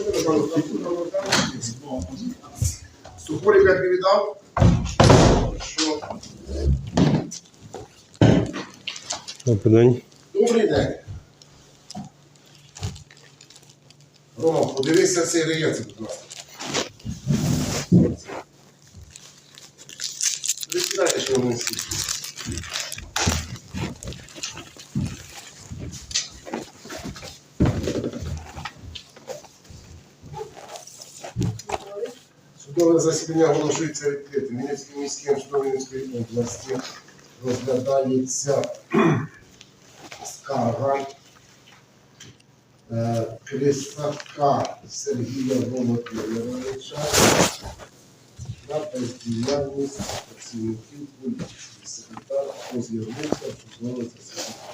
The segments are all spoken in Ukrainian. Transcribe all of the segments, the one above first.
що ви надали? Сухорик як не віддав? Що? Добрий день. Добрий день. Рома, подивися цей реєстр, будь ласка. Присідайте, що вони всі. Судове засідання оголошується відкритим. Вінницьким міським судом області розглядається скарга е, Крисака Сергія Володимировича на бездіяльність працівників поліції. Секретар Озірнука судове засідання.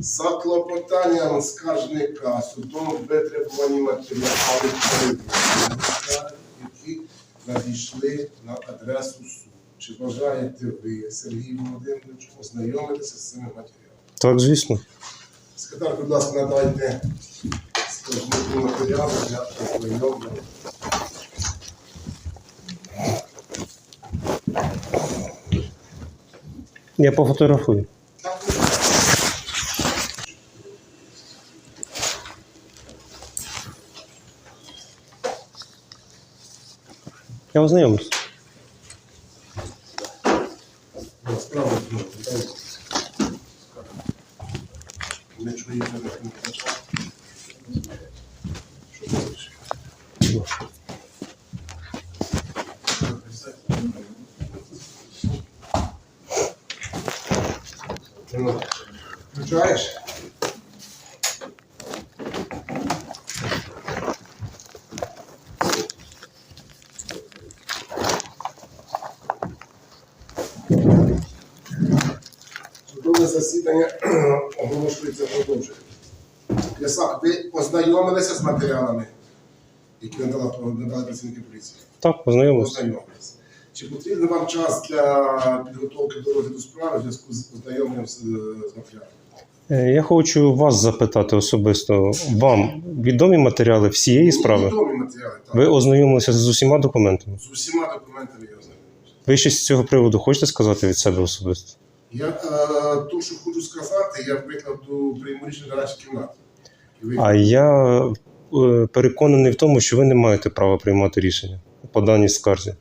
За клопотанням скаржника судом витребувані матеріали перевірки, які надійшли на адресу суду. Чи бажаєте ви, Сергій Володимирович, ознайомитися з цими матеріалами? Так, звісно. Секретар, будь ласка, надайте скаржнику матеріали для ознайомлення. Я пофотографую. Так, Я ознайомлюсь. ну, справа, ну, дай. Не чуєте, не чуєте. Що говориш? Ну, Включаєш? Судове засідання оголошується продовжує. Ясак, ви ознайомилися з матеріалами, які надала надали працівники поліції? Так, ознайомлюсь. Ознайомилися. Чи потрібен вам час для підготовки до розгляду справи в зв'язку з ознайомленням з, з матеріалами? Е, Я хочу вас запитати особисто. Вам відомі матеріали всієї справи? Відомі матеріали, так. Ви ознайомилися з усіма документами? З усіма документами я ознайомився. Ви щось з цього приводу хочете сказати від себе особисто? Я е, то, що хочу сказати, я викладу прийму рішення на нашій кімнаті. І ви- А я е, переконаний в тому, що ви не маєте права приймати рішення по даній скарзі.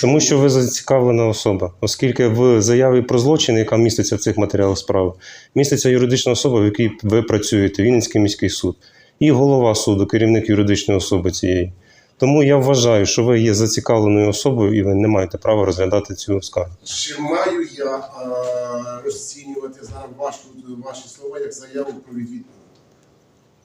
Тому що ви зацікавлена особа, оскільки в заяві про злочин, яка міститься в цих матеріалах справи, міститься юридична особа, в якій ви працюєте, Вінницький міський суд, і голова суду, керівник юридичної особи цієї. Тому я вважаю, що ви є зацікавленою особою і ви не маєте права розглядати цю скаргу. Чи маю я е, розцінювати зараз вашу, ваші слова як заяву про відвід?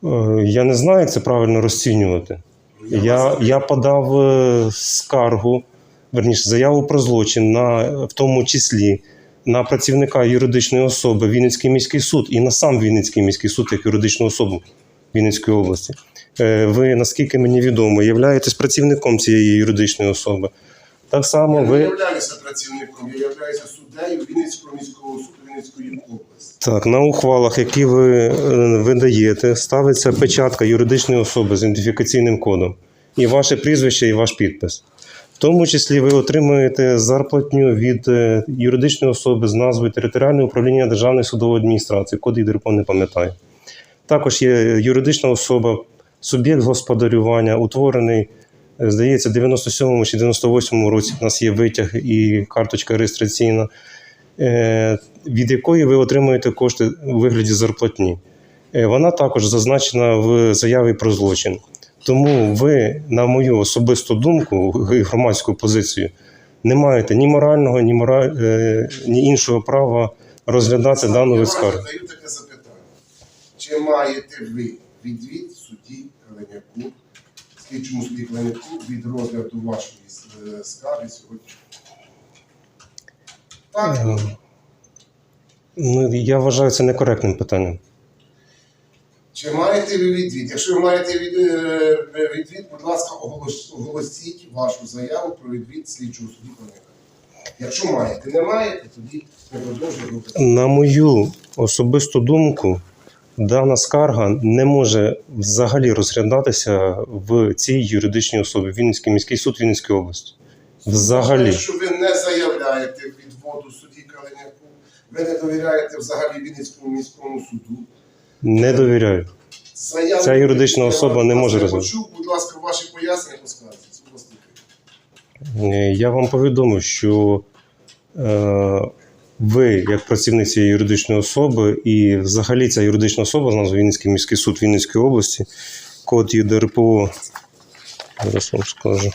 Е, Я не знаю, як це правильно розцінювати. Я, вас- я подав е, скаргу, верніше, заяву про злочин, на, в тому числі на працівника юридичної особи Вінницький міський суд і на сам Вінницький міський суд як юридичну особу Вінницької області. Е, Ви, наскільки мені відомо, являєтесь працівником цієї юридичної особи. Так само Я не являюся працівником, я являюся суддею Вінницького міського суду Вінницької області. Так, на ухвалах, які ви е, видаєте, ставиться печатка юридичної особи з ідентифікаційним кодом. І ваше прізвище, і ваш підпис. В тому числі ви отримуєте зарплатню від е, юридичної особи з назвою Територіальне управління Державної судової адміністрації, код ЄДРПО не пам'ятаю. Також є юридична особа, суб'єкт господарювання, утворений, е, здається, в 97-му чи 98-му році. У нас є витяг і карточка реєстраційна е, від якої ви отримуєте кошти у вигляді зарплатні. Е, Вона також зазначена в заяві про злочин. Тому ви, на мою особисту думку і громадську позицію, не маєте ні морального, ні, мора... ні іншого права розглядати дану вид скарги. таке запитання. Чи маєте ви відвід судді Каленяку, слідчому судді Каленяку від розгляду вашої е, скарги сьогодні? Так, Е, Ну, я вважаю це некоректним питанням. Чи маєте ви відвід? Якщо ви маєте е, відвід, будь ласка, оголосіть вашу заяву про відвід слідчого судді Каленяка. Якщо маєте, не маєте, тоді не продовжуємо. На мою особисту думку, дана скарга не може взагалі розглядатися в цій юридичній особі Вінницький міський суд Вінницької області. Взагалі. Якщо ви не заявляєте відводу судді Калиняку, ви не довіряєте взагалі Вінницькому міському суду. Не довіряю. Заяви, Ця юридична особа не може розглядати. почув, будь ласка, ваші пояснення по скарзі. Е, Я вам повідомив, що е, ви, як працівник цієї юридичної особи, і взагалі ця юридична особа з назвою Вінницький міський суд Вінницької області, код ЄДРПО. Зараз вам скажу.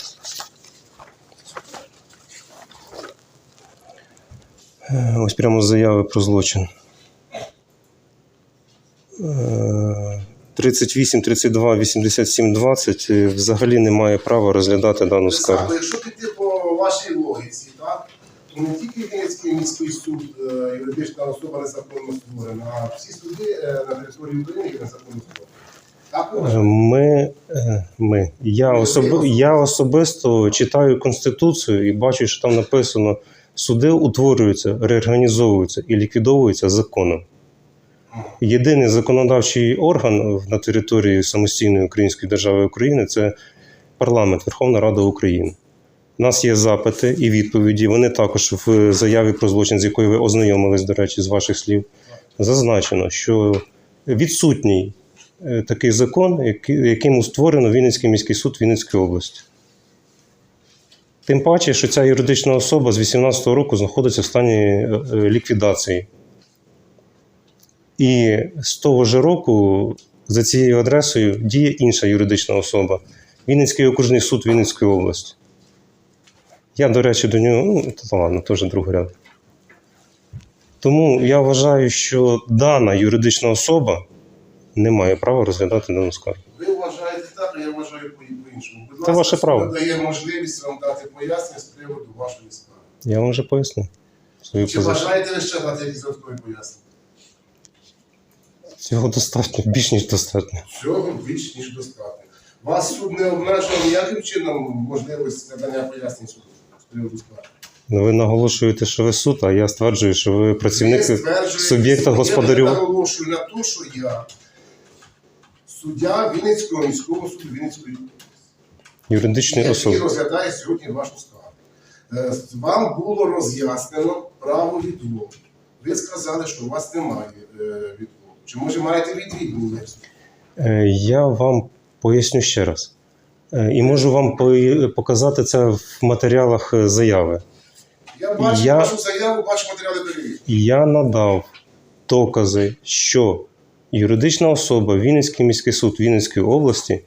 Е, Ось прямо заяви про злочин. Е, 38, 32, 87, 20 е, взагалі не має права розглядати дану скаргу. Якщо піти по вашій логіці, то не тільки Вінницький міський суд, е, юридична особа незаконно створена, а всі суди е, на території України є незаконно створені. Е. Ми, ми. Я, Ви особи, я особисто читаю Конституцію і бачу, що там написано: суди утворюються, реорганізовуються і ліквідовуються законом. Єдиний законодавчий орган на території самостійної Української держави України це парламент, Верховна Рада України. У нас є запити і відповіді. Вони також в заяві про злочин, з якою ви ознайомились, до речі, з ваших слів, зазначено, що відсутній е, такий закон, яким створено Вінницький міський суд Вінницької області. Тим паче, що ця юридична особа з 18-го року знаходиться в стані е, е, ліквідації. І з того ж року за цією адресою діє інша юридична особа Вінницький окружний суд Вінницької області. Я, до речі, до нього, ну, та ладно, теж другий ряд. Тому я вважаю, що дана юридична особа не має права розглядати дану скаргу. Ви вважаєте так, а я вважаю по- по-іншому. Будь Це ваше право. дає можливість вам дати пояснення з приводу вашої скарги. Я вам вже пояснив свою Чи позицію. бажаєте ви ще дати якісь додаткові пояснення? Цього достатньо, більш ніж достатньо. Цього більш ніж достатньо. Вас суд не обмежує ніяким чином можливість надання пояснень суду з приводу. Ну, Ви наголошуєте, що ви суд, а я стверджую, що ви працівник суб'єкта господарювання. Я наголошую на те, що я суддя Вінницького міського суду Вінницької юридичної який особи. розглядає сьогодні вашу скаргу. Е, Вам було роз'яснено право відводу. Ви сказали, що у вас немає е, відводу. Чи може маєте відвідні версію? Е, Я вам поясню ще раз. Е, І можу вам показати це в матеріалах е, заяви. Я бачу Я- вашу заяву, бачу матеріали перевірки. Я надав докази, що юридична особа Вінницький міський суд Вінницької області,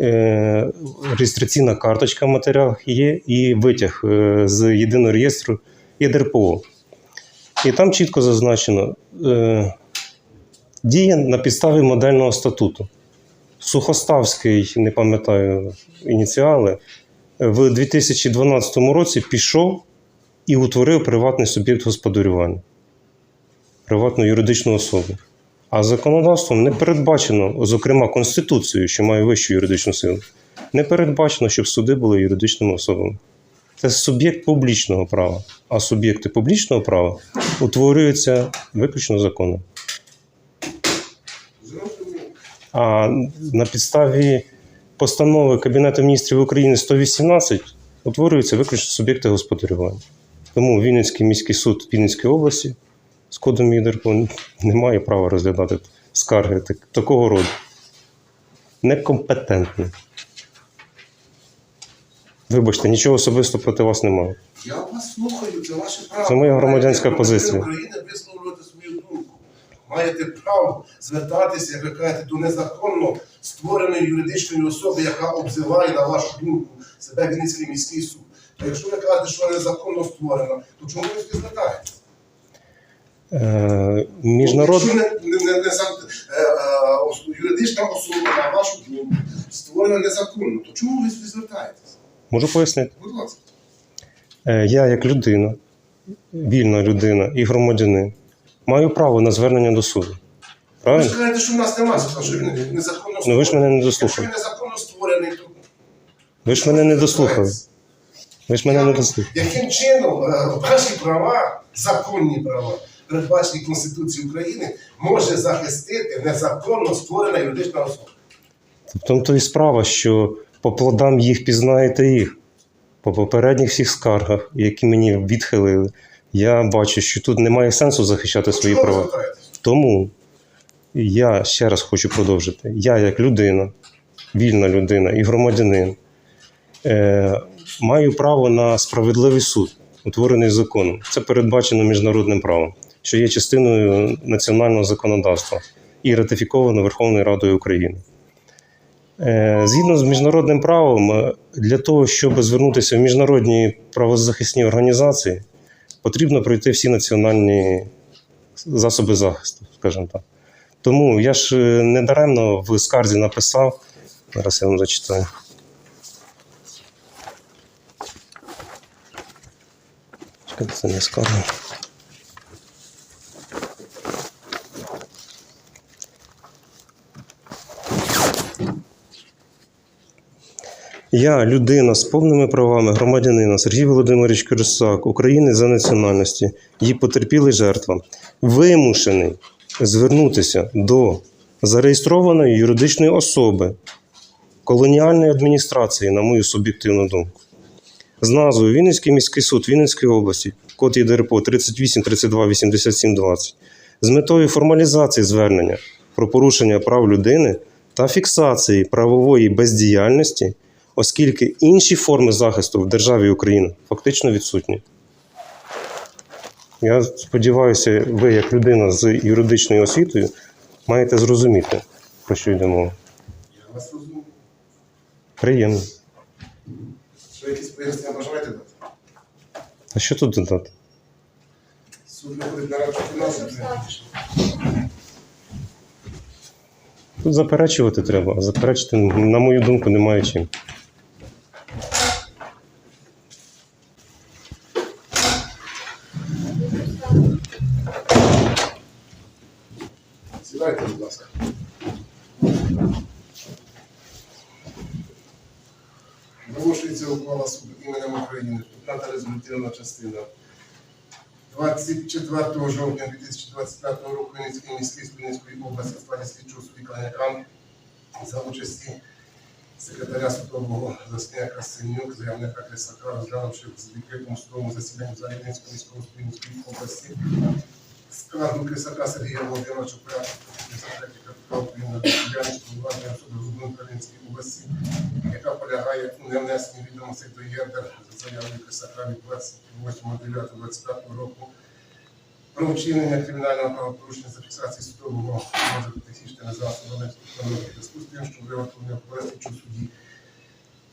е, реєстраційна карточка в матеріалах є і витяг е, з єдиного реєстру ЄДРПО. І там чітко зазначено е, діє на підставі модельного статуту. Сухоставський, не пам'ятаю ініціали, в 2012 році пішов і утворив приватний суб'єкт господарювання, приватну юридичну особу. А законодавством не передбачено, зокрема Конституцією, що має вищу юридичну силу, не передбачено, щоб суди були юридичними особами. Це суб'єкт публічного права, а суб'єкти публічного права утворюються виключно законом. Зрозуміло. А на підставі постанови Кабінету міністрів України 118 утворюються виключно суб'єкти господарювання. Тому Вінницький міський суд Вінницької області з кодом ЄДРПО не має права розглядати скарги так- такого роду. Некомпетентний. Вибачте, нічого особисто проти вас немає. Я вас слухаю, це ваше право. Це моя громадянська позиція. України. Маєте право звертатися, як ви кажете, до незаконно створеної юридичної особи, яка обзиває, на вашу думку, себе Вінницький міський суд. А якщо ви кажете, що вона незаконно створена, то чому ви не звертаєтесь? Е, міжнарод... Якщо не, не, не, не, е, е, юридична особа, на вашу думку, створена незаконно, то чому ви звертаєтесь? Можу пояснити. Будь ласка. Е, Я, як людина, вільна людина і громадянин, маю право на звернення до суду. Ви ж Правильно? кажете, що в нас немає закон, що він незаконно Ну ви ж мене не Якщо дослухали. він незаконно створений, то Ви ж мене не дослухали. Ви ж мене не дослухали. яким чином е, ваші права, законні права, передбаченій Конституції України, може захистити незаконно створена юридична особа. В тому то і справа, що по плодам їх пізнаєте їх. По попередніх всіх скаргах, які мені відхилили, я бачу, що тут немає сенсу захищати свої Чому права. Тому я ще раз хочу продовжити. Я, як людина, вільна людина і громадянин, е, маю право на справедливий суд, утворений законом. Це передбачено міжнародним правом, що є частиною національного законодавства і ратифіковано Верховною Радою України. Е, Згідно з міжнародним правом, е, для того, щоб звернутися в міжнародні правозахисні організації, потрібно пройти всі національні засоби захисту, скажімо так. Тому я ж е, недаремно в скарзі написав. Зараз я вам зачитаю. Це не скарга. Я, людина з повними правами громадянина Сергій Володимирович Корсак, України за національності, її потерпілий жертва, вимушений звернутися до зареєстрованої юридичної особи колоніальної адміністрації, на мою суб'єктивну думку, з назвою Вінницький міський суд Вінницької області, код ЄДРПО 38 32 87 20, з метою формалізації звернення про порушення прав людини та фіксації правової бездіяльності, оскільки інші форми захисту в державі Україна фактично відсутні. Я сподіваюся, ви, як людина з юридичною освітою, маєте зрозуміти, про що йде мова. Я вас розумію. Приємно. Що якісь пояснення бажаєте дати? А що тут додати? Суд виходить на рахунок фінансів. Тут заперечувати треба, а заперечити, на мою думку, немає чим. Сідайте, будь ласка. Виношується ухвала суду іменем України, 15 резолютивна частина. 24 жовтня 2025 року Вінницький міський суд області складі слідчого судді Кляняка за участі секретаря судового засідання Красенюк, заявника Крисака, розглянувши в відкритому судовому засіданні в залі Вінницького міського суду Вінницької області. Скаргу Крисака Сергія Володимировича порядку 53 капітал України до діяльності владної особи в Українській області, яка полягає у невнесенні відомостей до ЄРДР за заявою Крисака від 28.09.25 року про вчинення кримінального правопорушення за фіксації судового розвитку технічної засобами технології зв'язку що виготовлення користувачу судді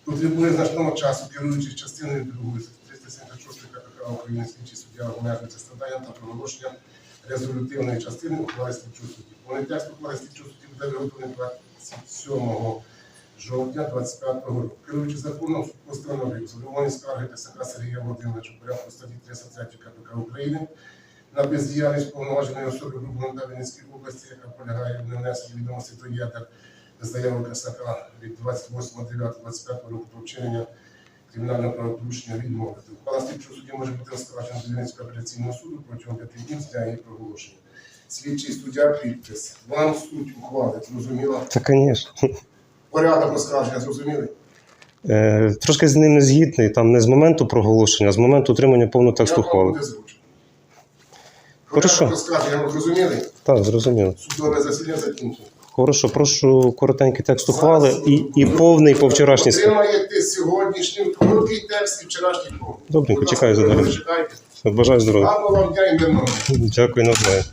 потребує значного часу, керуючи частиною 2 376 КПК України слідчий суддя обмежується страданням та проголошенням резолютивної частини ухвали слідчого судді. Повний текст ухвали слідчого судді буде виготовлений 27 жовтня 25 року. Керуючи законом, суд постановив скарги ТСК Сергія Володимировича порядку статті 303 КПК України на бездіяльність повноваженої особи групи на Вінницькій області, яка полягає в невнесенні відомості до з заяви КСК від 28.09.25 року про вчинення кримінального правопорушення відмовити. Ухвала слідчого судді може бути оскаржена до Вінницького апеляційного суду протягом п'яти днів з дня її проголошення. Слідчий суддя підпис. Вам суть ухвали, зрозуміла? Та, звісно. Порядок оскарження, зрозуміли? Е, трошки з ним не згідний, там не з моменту проголошення, а з моменту отримання повного тексту ухвали. Хорошо. Зрозуміли? Так, зрозуміло. Судове засідання закінчено. Хорошо, прошу коротенький текст ухвали і, і повний по вчорашній справі. Отримаєте сьогоднішній короткий текст і вчорашній повний. Добренько, чекаю за дорогу. Бажаю здоров'я. Дякую на. Дякую, навзаєм.